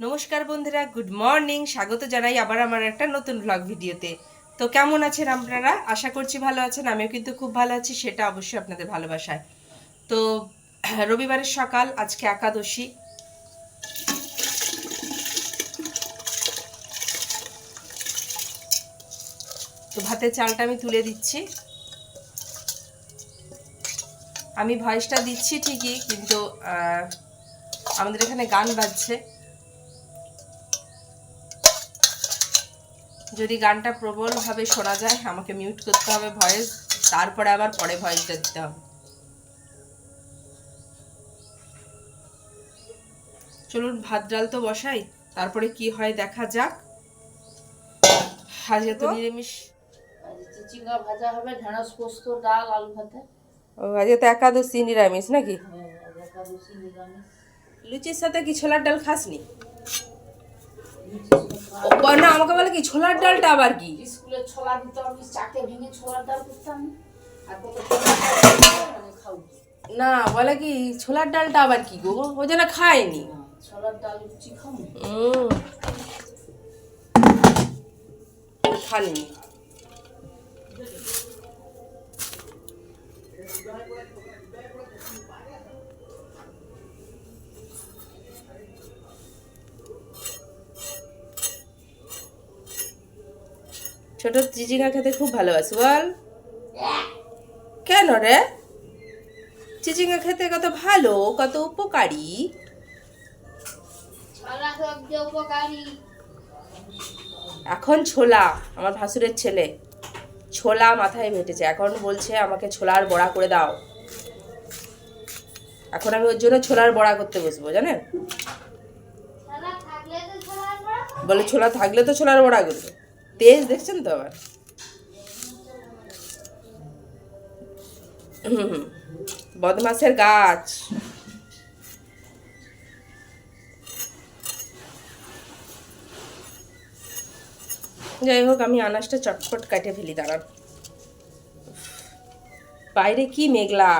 নমস্কার বন্ধুরা good morning স্বাগত জানাই আবার আমার একটা নতুন ব্লগ ভিডিওতে। তো কেমন আছেন আপনারা? আশা করছি ভালো আছেন, আমিও কিন্তু খুব ভালো আছি, সেটা অবশ্যই আপনাদের ভালোবাসায়। তো রবিবারের সকাল, আজকে একাদশী। তো ভাতের চালটা আমি তুলে দিচ্ছি। আমি ভয়েসটা দিচ্ছি ঠিকই, কিন্তু আমাদের এখানে গান বাজছে। যদি গানটা প্রবলভাবে শোনা যায় আমাকে মিউট করতে হবে ভয়েস তারপরে আবার পরে ভয়েসটা দিতে হবে। চলুন ভাত ডাল তো বসাই তারপরে কি হয় দেখা যাক। আজকে তো নিরামিষ। চিচিঙ্গা ভাজা হবে ঢেঁড়স পোস্ত ডাল আলু ভাতে। ও আজকে তো একাদশী নিরামিষ নাকি? হ্যাঁ, লুচির সাথে কি ছোলার ডাল খাসনি? লুচি সব ও, না আমাকে বলে কি ছোলার ডালটা আবার কি? স্কুলে ছোলা দিত আমি চাকে ভেঙে ছোলার ডাল করতাম আর কত খাও না বলে কি ছোলার ডালটা আবার কি গো? ও যেন খায়নি। ছোলার ডাল খাও। ছোট চিচিঙ্গা খেতে খুব ভালোবাসি বল। কেন রে? চিচিঙ্গা খেতে কত ভালো কত উপকারী। এখন ছোলা আমার ভাসুরের ছেলে। ছোলা মাথায় ভেটেছে এখন বলছে আমাকে ছোলার বড়া করে দাও। এখন আমি ওর জন্য ছোলার বড়া করতে বসবো জানেন? বলে ছোলা থাকলে তো ছোলার বড়া করবে। তেজ দেখছেন তো আবার হুম। বদমাসের গাছ যাই হোক আমি আনাজটা চটপট কাটে ফেলি দাঁড়ান বাইরে কি মেঘলা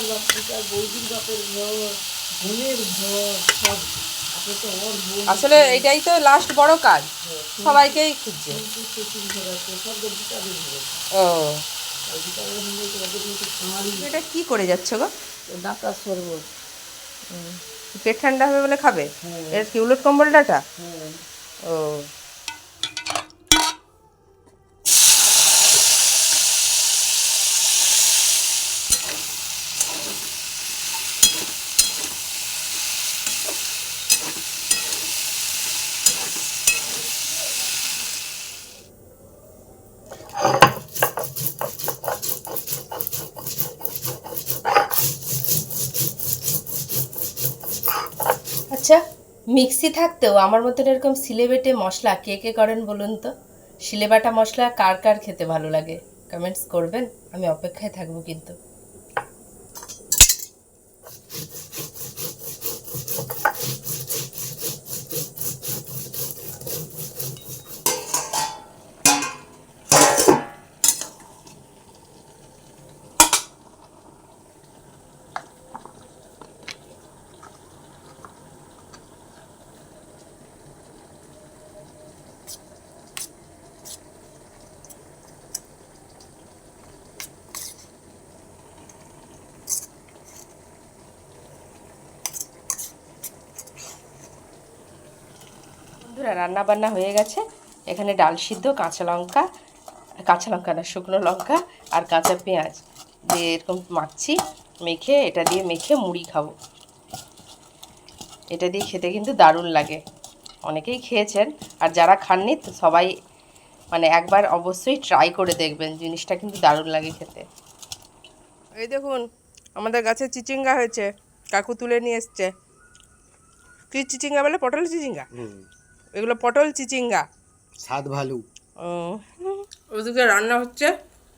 বাপ ভিটার বৌদির বাপের ঘর আসলে এটাই তো লাস্ট বড় কাজ। সবাইকেই খুঁজছে। ও। এটা কি করে যাচ্ছে গো? ডাক্তার শরবত পেট ঠান্ডা হবে বলে খাবে? এটা এর কি উলট কম্বলটাটা হ্যাঁ। ও। আচ্ছা মিক্সি থাকতেও আমার মতন এরকম সিলেবেটে মশলা কে কে করেন বলুন তো? সিলেবাটা মশলা কার কার খেতে ভালো লাগে? কমেন্টস করবেন, আমি অপেক্ষায় থাকব কিন্তু। বন্ধুরা রান্না বান্না হয়ে গেছে। এখানে ডাল সিদ্ধ কাঁচা লঙ্কা কাঁচা লঙ্কা না শুকনো লঙ্কা আর কাঁচা পেঁয়াজ দিয়ে এরকম মাখছি মেখে এটা দিয়ে মেখে মুড়ি খাব। এটা দিয়ে খেতে কিন্তু দারুণ লাগে। অনেকেই খেয়েছেন আর যারা খাননি তো সবাই মানে একবার অবশ্যই ট্রাই করে দেখবেন জিনিসটা কিন্তু দারুণ লাগে খেতে। এই দেখুন আমাদের গাছে চিচিঙ্গা হয়েছে কাকু তুলে নিয়ে এসছে। কি চিচিঙ্গা বলে? পটল চিচিঙ্গা? এগুলো পটল চিচিঙ্গা। স্বাদ ভালো। ও। ওদিকে রান্না হচ্ছে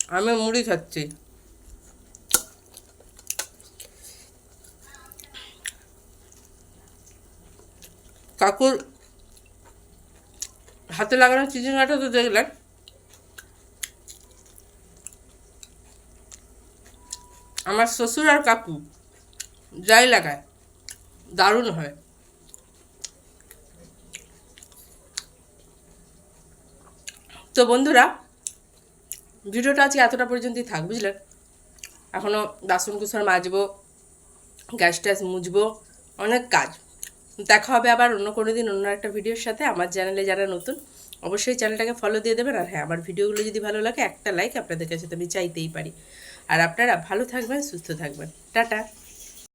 আমি মুড়ি খাচ্ছি। কাকুর হাতে লাগানো চিচিঙ্গাটা তো দেখলেন। আমার শ্বশুর আর কাকু যাই লাগায় দারুণ হয়। তো বন্ধুরা, ভিডিওটা আজকে এতটা পর্যন্তই থাক বুঝলেন এখনও বাসন কুসন মাজবো, গ্যাস ট্যাস মুছবো অনেক কাজ। দেখা হবে আবার অন্য কোনো দিন অন্য একটা ভিডিওর সাথে। আমার চ্যানেলে যারা নতুন, অবশ্যই চ্যানেলটাকে ফলো দিয়ে দেবেন। আর হ্যাঁ আমার ভিডিওগুলো যদি ভালো লাগে, একটা লাইক আপনাদের কাছে তো আমি চাইতেই পারি। আর আপনারা ভালো থাকবেন, সুস্থ থাকবেন। টাটা।